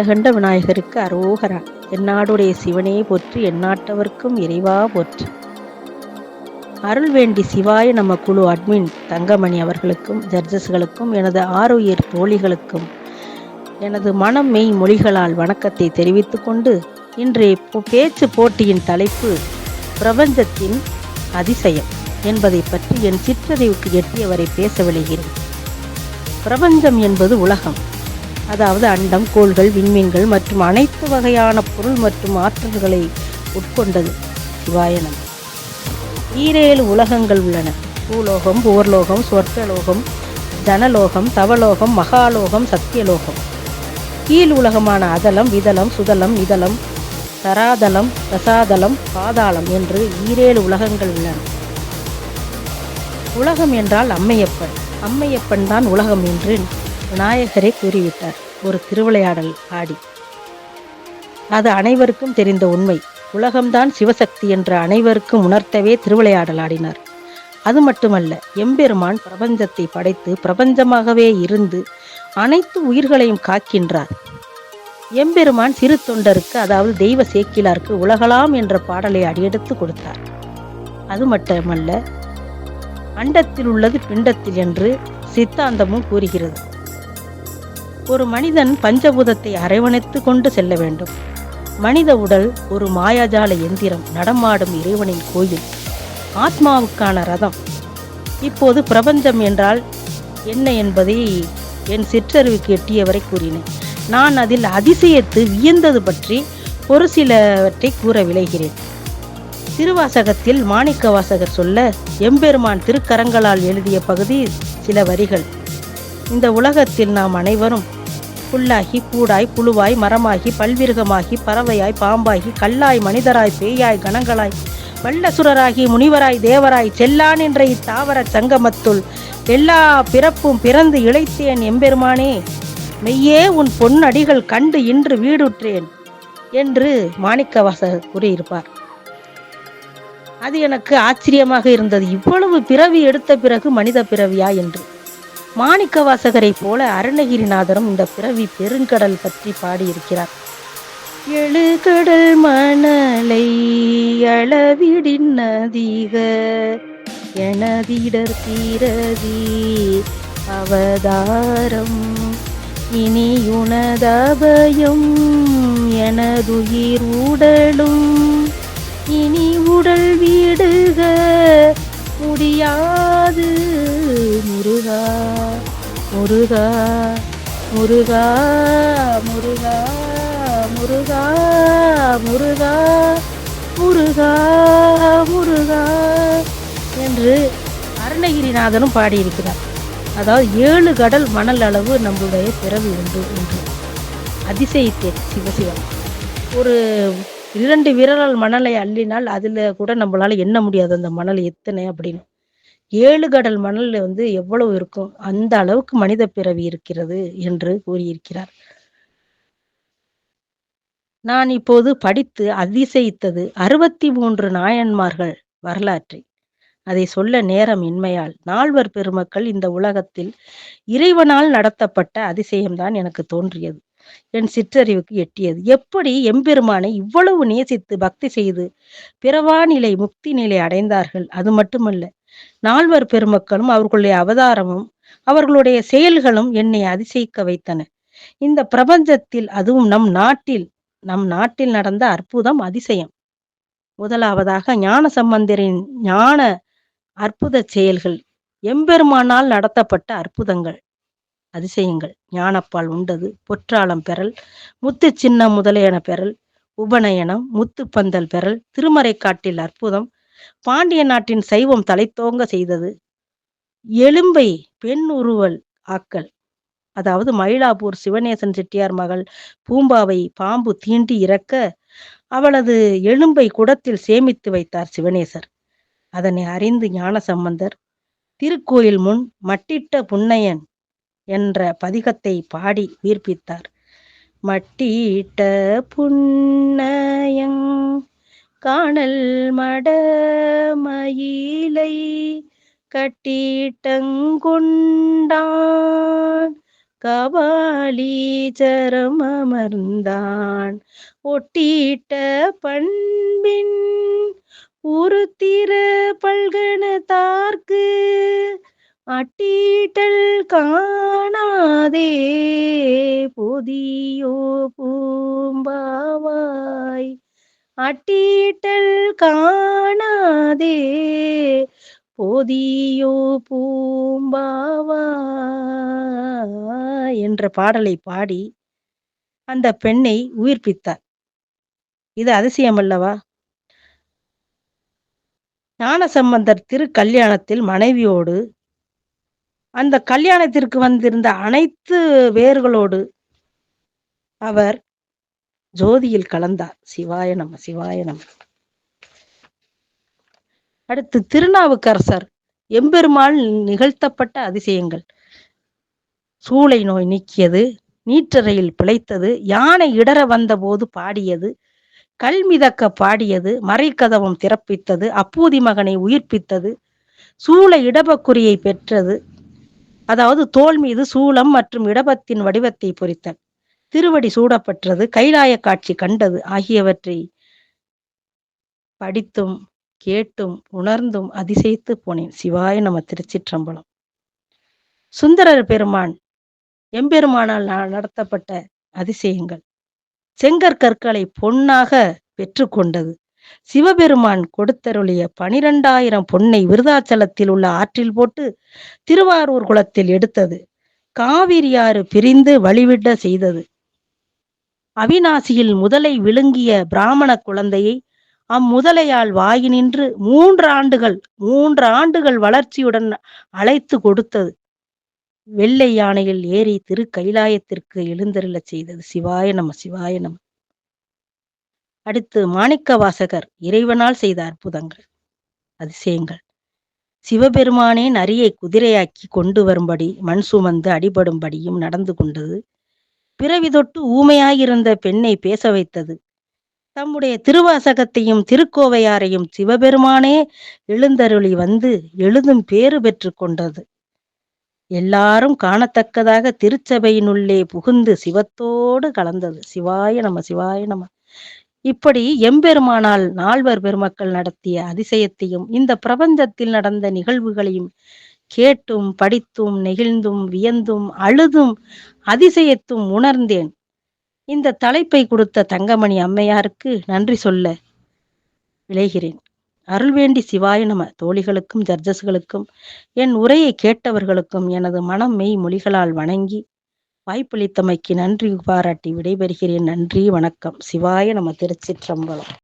நீலகண்ட விநாயகருக்கு அரோகரா. எந்நாடுடைய சிவனே போற்றி எந்நாட்டவர்க்கும் இறைவா போற்றி. அருள் வேண்டி சிவாய நம்ம குழு அட்மின் தங்கமணி அவர்களுக்கும் ஜட்ஜஸ்களுக்கும் எனது ஆறுயிர் தோழிகளுக்கும் எனது மனம் மெய் மொழிகளால் வணக்கத்தை தெரிவித்துக்கொண்டு இன்றைய பேச்சு போட்டியின் தலைப்பு பிரபஞ்சத்தின் அதிசயம் என்பதை பற்றி என் சிற்றறிவுக்கு எட்டியவரை பேச விளைகிறேன் பிரபஞ்சம் என்பது உலகம். அதாவது அண்டம் கோள்கள் விண்மீன்கள் மற்றும் அனைத்து வகையான பொருள் மற்றும் ஆற்றல்களை உட்கொண்டது. சிவாயனம் ஈரேழு உலகங்கள் உள்ளன. பூலோகம் போர்லோகம் சொர்க்கலோகம் ஜனலோகம் தவலோகம் மகாலோகம் சத்தியலோகம். கீழ் உலகமான அதலம் விதலம் சுதலம் இதலம் தராதலம் பிரசாதலம் பாதாளம் என்று ஈரேழு உலகங்கள் உள்ளன. உலகம் என்றால் அம்மையப்பன். அம்மையப்பன் தான் உலகம் என்று விநாயகரே கூறிவிட்டார். ஒரு திருவிளையாடல் ஆடி அது அனைவருக்கும் தெரிந்த உண்மை. உலகம்தான் சிவசக்தி என்ற அனைவருக்கும் உணர்த்தவே திருவிளையாடல் ஆடினார். அது மட்டுமல்ல எம்பெருமான் பிரபஞ்சத்தை படைத்து பிரபஞ்சமாகவே இருந்து அனைத்து உயிர்களையும் காக்கின்றார். எம்பெருமான் சிறு தொண்டருக்கு அதாவது தெய்வ சேக்கிலாருக்கு உலகலாம் என்ற பாடலை அடியெடுத்து கொடுத்தார். அது மட்டுமல்ல அண்டத்தில் உள்ளது பிண்டத்தில் என்று சித்தாந்தமும் கூறுகிறது. ஒரு மனிதன் பஞ்சபூதத்தை அரவணைத்து கொண்டு செல்ல வேண்டும். மனித உடல் ஒரு மாயாஜால எந்திரம் நடமாடும் இறைவனின் கோயில். ஆத்மாவுக்கான ரதம். இப்போது பிரபஞ்சம் என்றால் என்ன என்பதை என் சிற்றறிவுக்கு எட்டியவரை கூறினேன். நான் அதில் அதிசயத்து வியந்தது பற்றி ஒரு சிலவற்றை கூற விளைகிறேன் திருவாசகத்தில் மாணிக்க வாசகர் சொல்ல எம்பெருமான் திருக்கரங்களால் எழுதிய பகுதி சில வரிகள். இந்த உலகத்தில் நாம் அனைவரும் புல்லாகி கூடாய் புழுவாய் மரமாகி பல்விருகமாகி பறவையாய் பாம்பாகி கல்லாய் மனிதராய் பேயாய் கணங்களாய் வல்லசுரராகி முனிவராய் தேவராய் செல்லான் என்ற இத்தாவர சங்கமத்துள் எல்லா பிறப்பும் பிறந்து இழைத்தேன் எம்பெருமானே. மெய்யே உன் பொன்னடிகள் கண்டு இன்று வீடுற்றேன் என்று மாணிக்கவாசகர் கூறியிருப்பார். அது எனக்கு ஆச்சரியமாக இருந்தது. இவ்வளவு பிறவி எடுத்த பிறகு மனித பிறவியா என்று. மாணிக்க வாசகரைப் போல அருணகிரிநாதரும் இந்த பிறவி பெருங்கடல் பற்றி பாடியிருக்கிறார். எழுகடல் மணலை அளவிடின் நதிக எனதிடர் தீரதி அவதாரம். இனி உனதபயம் எனதுயிர் உடலும் இனி உடல் வீடுக முடியாது. முருகா முருகா முருகா முருகா முருகா முருகா முருகா முருகா என்று அருணகிரிநாதனும் பாடியிருக்கிறார். அதாவது ஏழு கடல் மணல் அளவு நம்மளுடைய பிறவி உண்டு என்று. அதிசயித்தேன் சிவசிவம். ஒரு இரண்டு விரலால் மணலை அள்ளினால் அதில் கூட நம்மளால எண்ண முடியாது அந்த மணல் எத்தனை அப்படின்னு. ஏழு கடல் மணல் வந்து எவ்வளவு இருக்கும்? அந்த அளவுக்கு மனித பிறவி இருக்கிறது என்று கூறியிருக்கிறார். நான் இப்போது படித்து அதிசயித்தது அறுபத்தி மூன்று நாயன்மார்கள் வரலாற்றை. அதை சொல்ல நேரம் இன்மையால். நால்வர் பெருமக்கள் இந்த உலகத்தில் இறைவனால் நடத்தப்பட்ட அதிசயம்தான் எனக்கு தோன்றியது. என் சிற்றறிவுக்கு எட்டியது. எப்படி எம்பெருமானை இவ்வளவு நேசித்து பக்தி செய்து பிறவா நிலை முக்தி நிலை அடைந்தார்கள்? அது மட்டுமல்ல நால்வர் பெருமக்களும் அவர்களுடைய அவதாரமும் அவர்களுடைய செயல்களும் என்னை அதிசயிக்க வைத்தன. இந்த பிரபஞ்சத்தில் அதுவும் நம் நாட்டில் நம் நாட்டில் நடந்த அற்புதம் அதிசயம். முதலாவதாக ஞான சம்பந்தரின் ஞான அற்புத செயல்கள் எம்பெருமானால் நடத்தப்பட்ட அற்புதங்கள். அதிசயங்கள். ஞானப்பால் உண்டது. பொற்றாளம் பெறல். முத்து சின்னம் முதலையன பெறல். உபநயனம். முத்து பந்தல் பெறல். திருமறைக்காட்டில் அற்புதம். பாண்டிய நாட்டின் சைவம் தலைத்தோங்க செய்தது. எலும்பை பெண் உருவல் ஆக்கல். அதாவது மயிலாப்பூர் சிவநேசன் செட்டியார் மகள் பூம்பாவை பாம்பு தீண்டி இறக்க அவளது எலும்பை குடத்தில் சேமித்து வைத்தார் சிவனேசர். அதனை அறிந்து ஞானசம்பந்தர் திருக்கோயில் முன் மட்டிட்ட புன்னையன் என்ற பதிகத்தை பாடி உயிர்ப்பித்தார் மட்டிட்ட புன்னயங் காணல் மடமயிலை கட்டிட்டங்குண்டான் கபாலீச்சரம் அமர்ந்தான். ஒட்டிட்ட பண்பின் உருத்திர பல்கணத்தார்க்கு அட்டீட்டல் காணாதே பொதியோ பூம்பாவாய். அட்டீட்டல் காணாதே போதியோ பூம்பாவா என்ற பாடலை பாடி அந்த பெண்ணை உயிர்ப்பித்தார். இது அதிசயம் அல்லவா ஞானசம்பந்தர் திருக்கல்யாணத்தில் மனைவியோடு அந்த கல்யாணத்திற்கு வந்திருந்த அனைத்து வேர்களோடு அவர் ஜோதியில் கலந்தார். சிவாய நம சிவாய நம. அடுத்து திருநாவுக்கரசர். எம்பெருமாள் நிகழ்த்தப்பட்ட அதிசயங்கள். சூளை நோய் நீக்கியது நீற்றறையில் பிழைத்தது யானை இடற வந்தபோது பாடியது கல் மிதக்க பாடியது மறைக்கதவம் திறப்பித்தது அப்பூதி மகனை உயிர்ப்பித்தது சூளை இடபக்குறியை பெற்றது அதாவது தோல் மீது சூளம் மற்றும் இடபத்தின் வடிவத்தை பொறித்தல். திருவடி சூடப்பட்டது கைலாய காட்சி கண்டது ஆகியவற்றை படித்தும் கேட்டும் உணர்ந்தும் அதிசயித்து போனேன். சிவாய நம்ம திருச்சிற்றம்பலம். சுந்தரர் பெருமான் எம்பெருமானால் நடத்தப்பட்ட அதிசயங்கள். செங்கற்கற்களை பொன்னாக பெற்றுக்கொண்டது. சிவபெருமான் கொடுத்தருளிய பனிரெண்டாயிரம் பொன்னை விருதாச்சலத்தில் உள்ள ஆற்றில் போட்டு திருவாரூர் குளத்தில் எடுத்தது. காவிரியாறு பிரிந்து வழிவிட செய்தது. அவிநாசியில் முதலை விழுங்கிய பிராமண குழந்தையை அம்முதலையால் வாயினின்று மூன்று ஆண்டுகள் மூன்று ஆண்டுகள் வளர்ச்சியுடன் அழைத்து கொடுத்தது. வெள்ளை யானையில் ஏறி திரு கைலாயத்திற்கு எழுந்தருளச் செய்தது. சிவாய நம சிவாய நம. அடுத்து மாணிக்க வாசகர் இறைவனால் செய்த அற்புதங்கள். அதிசயங்கள். சிவபெருமானே நரியை குதிரையாக்கி கொண்டு வரும்படி மண் சுமந்து அடிபடும்படியும் நடந்து கொண்டது. பிறவி தொட்டு ஊமையாயிருந்த பெண்ணை பேச வைத்தது. தம்முடைய திருவாசகத்தையும் திருக்கோவையாரையும் சிவபெருமானே எழுந்தருளி வந்து எழுதும் பேறு பெற்று கொண்டது. எல்லாரும் காணத்தக்கதாக திருச்சபையினுள்ளே புகுந்து சிவத்தோடு கலந்தது. சிவாய நம சிவாய நம. இப்படி எம்பெருமானால் நால்வர் பெருமக்கள் நடத்திய அதிசயத்தையும் இந்த பிரபஞ்சத்தில் நடந்த நிகழ்வுகளையும் கேட்டும் படித்தும் நெகிழ்ந்தும் வியந்தும் அழுதும் அதிசயத்தும் உணர்ந்தேன். இந்த தலைப்பை கொடுத்த தங்கமணி அம்மையாருக்கு நன்றி சொல்ல விளைகிறேன் அருள்வேண்டி சிவாய நம. தோழிகளுக்கும் ஜர்ஜஸ்களுக்கும் என் உரையை கேட்டவர்களுக்கும் எனது மனம் மெய் மொழிகளால் வணங்கி வாய்ப்பளித்தமைக்கு நன்றி பாராட்டி விடைபெறுகிறேன். நன்றி வணக்கம். சிவாய நம்ம திருச்சிற்றம்பலம்.